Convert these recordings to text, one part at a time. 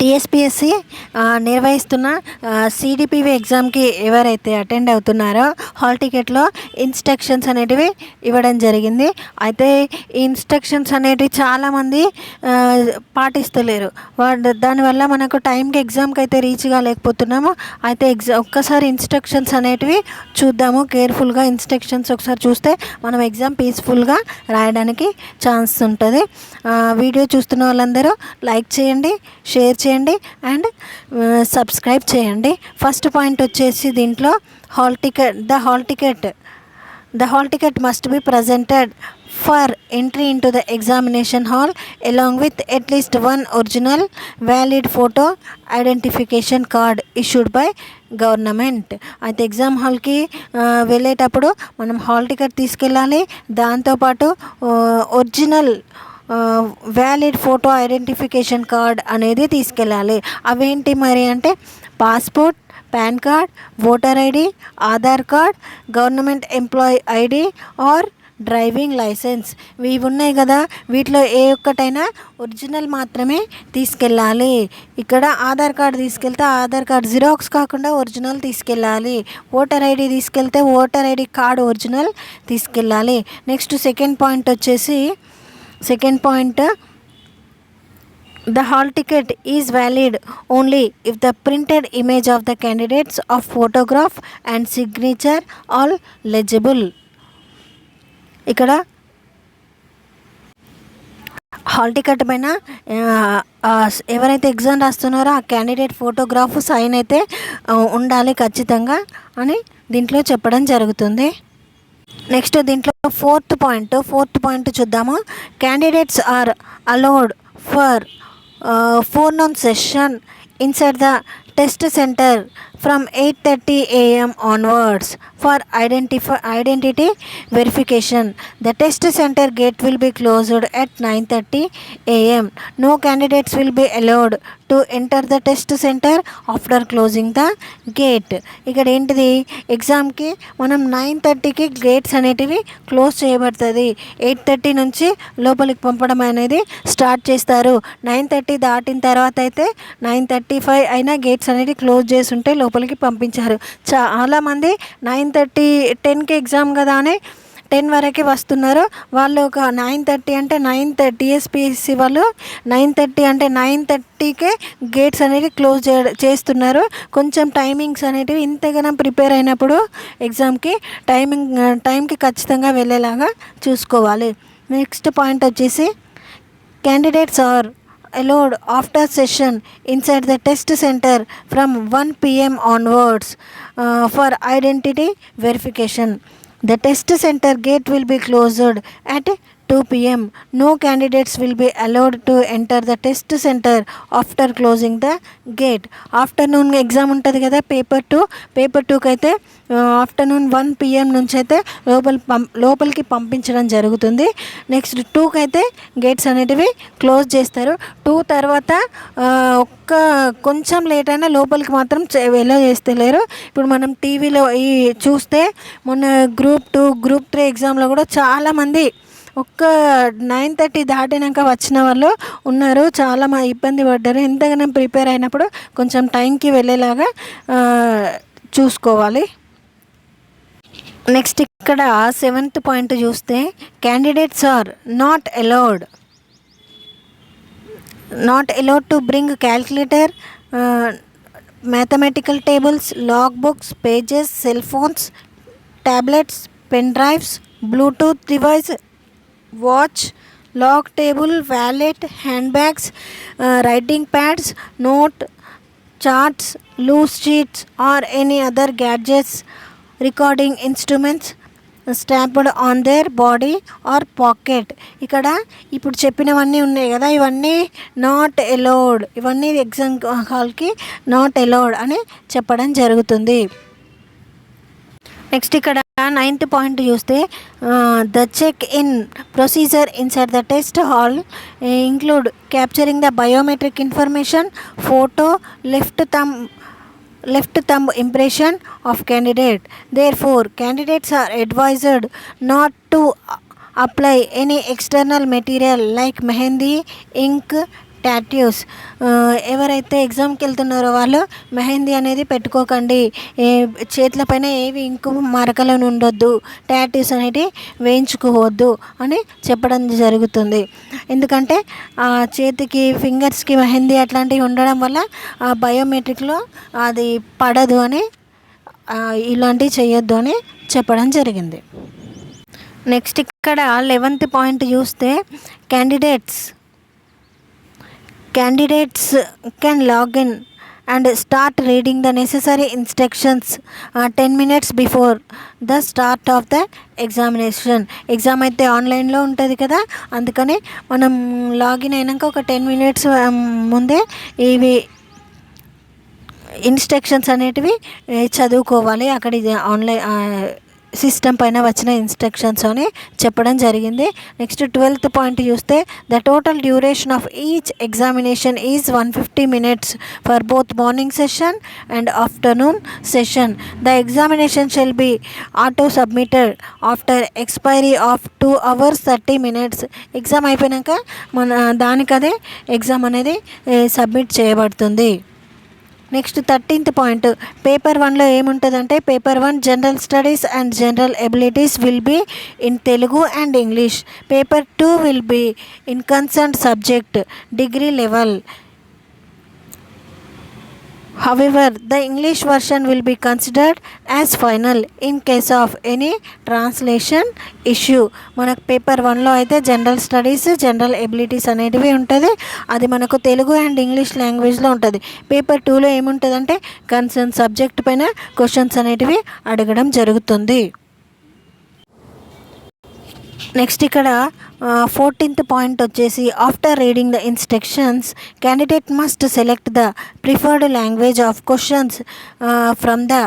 TSPSC నిర్వహిస్తున్న సిడిపివి ఎగ్జామ్కి ఎవరైతే అటెండ్ అవుతున్నారో హాల్ టికెట్లో ఇన్స్ట్రక్షన్స్ అనేటివి ఇవ్వడం జరిగింది. అయితే ఈ ఇన్స్ట్రక్షన్స్ అనేటివి చాలామంది పాటిస్తలేరు. వాడు దానివల్ల మనకు టైంకి ఎగ్జామ్కి అయితే రీచ్ కాలేకపోతున్నాము అయితే ఎగ్జా ఒక్కసారి ఇన్స్ట్రక్షన్స్ అనేటివి చూద్దాము. కేర్ఫుల్గా ఇన్స్ట్రక్షన్స్ ఒకసారి చూస్తే మనం ఎగ్జామ్ పీస్ఫుల్గా రాయడానికి ఛాన్స్ ఉంటుంది. వీడియో చూస్తున్న వాళ్ళందరూ లైక్ చేయండి షేర్ చేయండి. అండ్ సబ్స్క్రైబ్ చేయండి. ఫస్ట్ పాయింట్ వచ్చేసి దీంట్లో hall ticket the hall ticket. The hall ticket must be presented for entry into the examination hall along with at least one original valid photo identification card issued by government. అయితే exam హాల్కి వెళ్ళేటప్పుడు మనం hall ticket తీసుకెళ్ళాలి. దాంతోపాటు original valid photo identification card అనేది తీసుకెళ్ళాలి. అవేంటి మరి అంటే passport PAN card voter ID Aadhaar card government employee ID or driving licence ఇవి ఉన్నాయి కదా. వీటిలో ఏ ఒక్కటైనా ఒరిజినల్ మాత్రమే తీసుకెళ్ళాలి. ఇక్కడ ఆధార్ కార్డు తీసుకెళ్తే ఆధార్ కార్డు జిరాక్స్ కాకుండా ఒరిజినల్ తీసుకెళ్ళాలి. ఓటర్ ఐడి తీసుకెళ్తే ఓటర్ ఐడి కార్డు ఒరిజినల్ తీసుకెళ్ళాలి. నెక్స్ట్ సెకండ్ పాయింట్ వచ్చేసి second point The hall ticket is valid only if the printed image of the candidates of photograph and signature all legible. ఇక్కడ hall ticket పైన ఆ, ఆ, ఎవరైతే exam రాస్తున్నారో ఆ candidate photograph sign అయితే ఆ, ఉండాలి ఖచ్చితంగా అని దీంట్లో చెప్పడం జరుగుతుంది నెక్స్ట్ దీంట్లో ఫోర్త్ పాయింట్ ఫోర్త్ పాయింట్ చూద్దాము. Candidates are allowed for forenoon session inside the test centre from eight thirty AM onwards for identify identity verification. The test centre gate will be closed at nine thirty AM. No candidates will be allowed to enter the test centre after closing the gate. ఇక్కడ ఏంటిది? ఎగ్జామ్కి మనం nine థర్టీకి gates అనేటివి close చేయబడుతుంది. Eight thirty నుంచి లోపలికి పంపడం అనేది స్టార్ట్ చేస్తారు. నైన్ థర్టీ దాటిన తర్వాత అయితే నైన్ థర్టీ ఫైవ్ అయినా గేట్స్ అనేది క్లోజ్ చేసి ఉంటే లోపలికి పంపించారు. చాలామంది నైన్ థర్టీ టెన్కి ఎగ్జామ్ కదా అని టెన్ వరకే వస్తున్నారు. వాళ్ళు ఒక నైన్ థర్టీ అంటే నైన్ థర్టీ ఎస్పిఎస్సి వాళ్ళు నైన్ థర్టీ అంటే నైన్ థర్టీకే గేట్స్ అనేవి క్లోజ్ చే చేస్తున్నారు. కొంచెం టైమింగ్స్ అనేటివి ఇంతగానో ప్రిపేర్ అయినప్పుడు ఎగ్జామ్కి టైమింగ్ టైంకి ఖచ్చితంగా వెళ్ళేలాగా చూసుకోవాలి. నెక్స్ట్ పాయింట్ వచ్చేసి candidates are allowed after session inside the test center from 1 pm onwards uh, for identity verification. The test center gate will be closed at 2 pm no candidates will be allowed to enter the test center after closing the gate. Afternoon exam ఉంటుంది కదా paper two paper టూకి అయితే afternoon one PM నుంచి అయితే లోపల పం లోపలికి పంపించడం జరుగుతుంది. నెక్స్ట్ టూకి అయితే గేట్స్ అనేటివి క్లోజ్ చేస్తారు. టూ తర్వాత ఒక్క కొంచెం లేట్ అయినా లోపలికి మాత్రం ఎలా చేస్తలేరు ఇప్పుడు మనం టీవీలో ఈ చూస్తే మొన్న గ్రూప్ టూ గ్రూప్ త్రీ ఎగ్జామ్లో కూడా చాలామంది ఒక్క నైన్ థర్టీ దాటినాక వచ్చిన వాళ్ళు ఉన్నారు. చాలా మా ఇబ్బంది పడ్డారు. ఎంతగానో ప్రిపేర్ అయినప్పుడు కొంచెం టైంకి వెళ్ళేలాగా చూసుకోవాలి. నెక్స్ట్ ఇక్కడ సెవెంత్ పాయింట్ చూస్తే candidates are not allowed not allowed to bring calculator mathematical tables log books pages cell phones tablets pen drives bluetooth device watch log table wallet hand bags writing pads note charts loose sheets or any other gadgets recording instruments stamped on their body or pocket. ఇక్కడ ఇప్పుడు చెప్పినవన్నీ ఉన్నాయి కదా ఇవన్నీ not ఎలోడ్. ఇవన్నీ exam హాల్కి not ఎలోడ్ అని చెప్పడం జరుగుతుంది. నెక్స్ట్ ఇక్కడ నైన్త్ పాయింట్ చూస్తే the check in procedure inside the test hall include capturing the biometric information photo left thumb left thumb impression of candidate therefore candidates are advised not to apply any external material like mehendi ink tattoos ఎవరైతే ఎగ్జామ్కి వెళ్తున్నారో వాళ్ళు మెహందీ అనేది పెట్టుకోకండి. ఏ చేతుల పైన ఏవి ink మరకలను ఉండొద్దు. టాట్యూస్ అనేవి వేయించుకోవద్దు అని చెప్పడం జరుగుతుంది. ఎందుకంటే ఆ చేతికి ఫింగర్స్కి మెహందీ అట్లాంటివి ఉండడం వల్ల ఆ బయోమెట్రిక్లో అది పడదు అని ఇలాంటివి చేయొద్దు అని చెప్పడం జరిగింది. నెక్స్ట్ ఇక్కడ లెవెంత్ పాయింట్ చూస్తే candidates candidates can log in and start reading the necessary instructions ten minutes before the start of the examination exam అయితే ఆన్లైన్లో ఉంటుంది కదా? అందుకని మనం లాగిన్ అయినాక ఒక టెన్ మినిట్స్ um, ముందే ఇవి ఇన్స్ట్రక్షన్స్ అనేటివి eh, చదువుకోవాలి. అక్కడ ఇది ఆన్లైన్ సిస్టమ్ పైన వచ్చిన ఇన్స్ట్రక్షన్స్ అని చెప్పడం జరిగింది. నెక్స్ట్ ట్వెల్త్ పాయింట్ చూస్తే the total duration of each examination is one fifty minutes for both morning session and afternoon session the examination shall be auto submitted after expiry of two hours thirty minutes exam అయిపోయాక మన దానికదే exam అనేది submit చేయబడుతుంది. Next thirteenth point. Paper వన్లో ఏముంటుందంటే paper one general studies and general abilities will be in Telugu and English. Paper two will be in concern subject degree level. However, the English version will be considered as final in case of any translation issue మనకు paper వన్లో అయితే general studies general abilities అనేటివి ఉంటుంది. అది మనకు Telugu and English లాంగ్వేజ్లో ఉంటుంది. Paper టూలో ఏముంటుందంటే కన్సర్న్ సబ్జెక్ట్ పైన క్వశ్చన్స్ అనేటివి అడగడం జరుగుతుంది. నెక్స్ట్ ఇక్కడ ఫోర్టీన్త్ పాయింట్ వచ్చేసి after reading the instructions candidate must select the preferred language of questions from the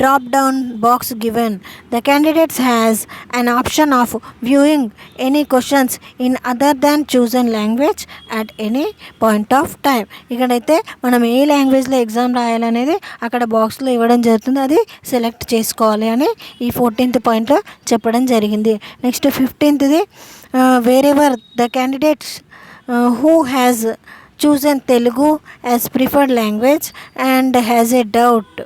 drop down box given the candidates has an option of viewing any questions in other than chosen language at any point of time ఇక్కడైతే మనం ఏ లాంగ్వేజ్లో exam రాయాలనేది అక్కడ బాక్స్లో ఇవ్వడం జరుగుతుంది. అది select చేసుకోవాలి అని ఈ ఫోర్టీన్త్ పాయింట్లో చెప్పడం జరిగింది. నెక్స్ట్ ఫిఫ్టీన్త్ది wherever the candidates who has chosen Telugu as preferred language and has a doubt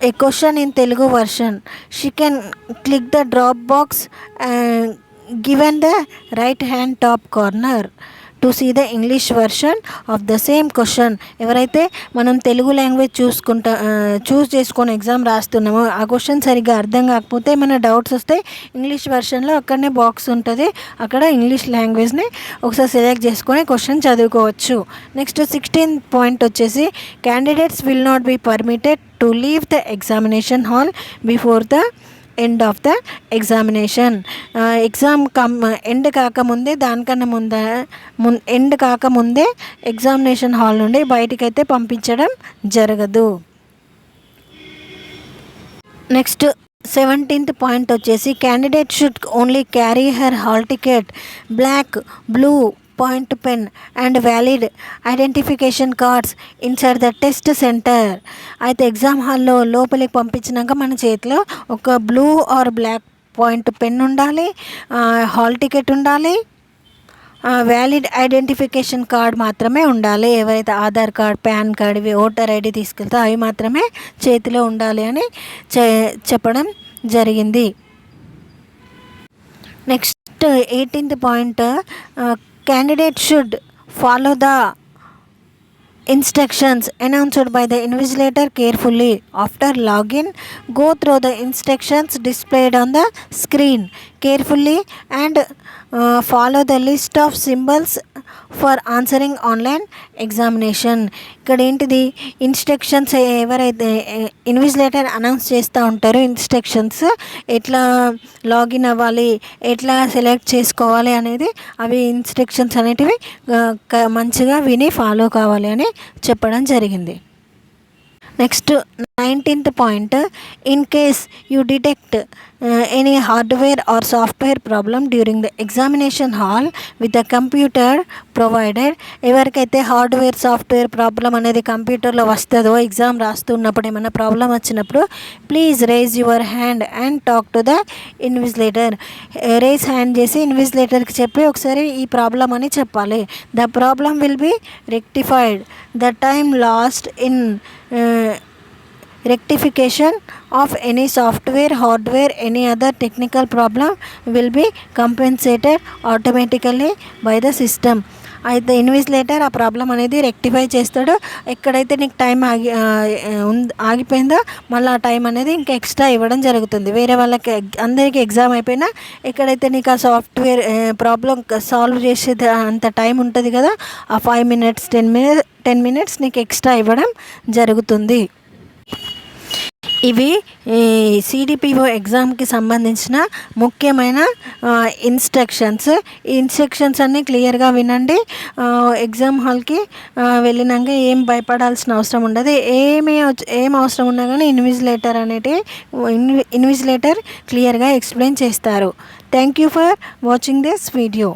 a question in Telugu version. She can click the drop box and given the right hand top corner to see the English version of the same question ఎవరైతే మనం Telugu language చూసుకుంటా చూస్ చేసుకొని exam రాస్తున్నామో ఆ question సరిగ్గా అర్థం కాకపోతే మన doubts వస్తే ఇంగ్లీష్ వర్షన్లో అక్కడనే బాక్స్ ఉంటుంది. అక్కడ ఇంగ్లీష్ లాంగ్వేజ్ని ఒకసారి సెలెక్ట్ చేసుకొని క్వశ్చన్ చదువుకోవచ్చు. నెక్స్ట్ సిక్స్టీన్ పాయింట్ వచ్చేసి candidates will not be permitted to leave the examination hall before the end of the examination exam come end కాకముందే దానికన్నా ముందే ముం ఎండ్ కాకముందే ఎగ్జామినేషన్ హాల్ నుండి బయటికైతే పంపించడం జరగదు. నెక్స్ట్ సెవెంటీన్త్ పాయింట్ వచ్చేసి candidate should only carry her hall ticket black blue point pen and valid identification cards inside the test centre అయితే ఎగ్జామ్ హాల్లో లోపలికి పంపించినాక మన చేతిలో ఒక blue or black point pen ఉండాలి హాల్ టికెట్ ఉండాలి వ్యాలిడ్ ఐడెంటిఫికేషన్ కార్డ్ మాత్రమే ఉండాలి. ఎవరైతే ఆధార్ కార్డ్ పాన్ కార్డ్ ఇవి ఓటర్ ఐడి తీసుకెళ్తే అవి మాత్రమే చేతిలో ఉండాలి అని చె చెప్పడం జరిగింది. Next eighteenth point candidate should follow the instructions announced by the invigilator carefully. After login, go through the instructions displayed on the screen. Carefully and uh, follow the list of symbols for answering online examination ఇక్కడ ఏంటిది? Instructions ఎవరైతే invigilator announce చేస్తూ ఉంటారో instructions ఎట్లా login అవ్వాలి ఎట్లా select చేసుకోవాలి అనేది అవి ఇన్స్ట్రక్షన్స్ అనేటివి మంచిగా విని ఫాలో కావాలి అని చెప్పడం జరిగింది. Next nineteenth point in case you detect any hardware or software problem during the examination hall with the computer provided ఎవరికైతే హార్డ్వేర్ సాఫ్ట్వేర్ ప్రాబ్లం అనేది కంప్యూటర్లో వస్తుందో ఎగ్జామ్ రాస్తున్నప్పుడు ఏమైనా ప్రాబ్లం వచ్చినప్పుడు please raise your hand and talk to the invigilator raise hand చేసి ఇన్విజిలేటర్కి చెప్పి ఒకసారి ఈ ప్రాబ్లం అని చెప్పాలి. The problem will be rectified the time lost in rectification of any software hardware any other technical problem will be compensated automatically by the system. అయితే invigilator ఆ problem అనేది రెక్టిఫై చేస్తాడు. ఎక్కడైతే నీకు టైం ఆగి ఆగిపోయిందో మళ్ళీ ఆ టైం అనేది ఇంకా ఎక్స్ట్రా ఇవ్వడం జరుగుతుంది. వేరే వాళ్ళకి అందరికీ ఎగ్జామ్ అయిపోయినా ఎక్కడైతే నీకు ఆ సాఫ్ట్వేర్ ప్రాబ్లం సాల్వ్ చేసేది అంత టైం ఉంటుంది కదా ఆ five minutes ten minute ten minutes నీకు ఎక్స్ట్రా ఇవ్వడం జరుగుతుంది. ఇవి సిడిపిఓ ఎగ్జామ్కి సంబంధించిన ముఖ్యమైన ఇన్స్ట్రక్షన్స్ ఈ ఇన్స్ట్రక్షన్స్ అన్నీ క్లియర్గా వినండి. ఎగ్జామ్ హాల్కి వెళ్ళినాక ఏం భయపడాల్సిన అవసరం ఉండదు. ఏమి ఏం అవసరం ఉన్నా కానీ ఇన్విజిలేటర్ అనేది ఇన్విజిలేటర్ క్లియర్గా ఎక్స్ప్లెయిన్ చేస్తారు. Thank you for watching this video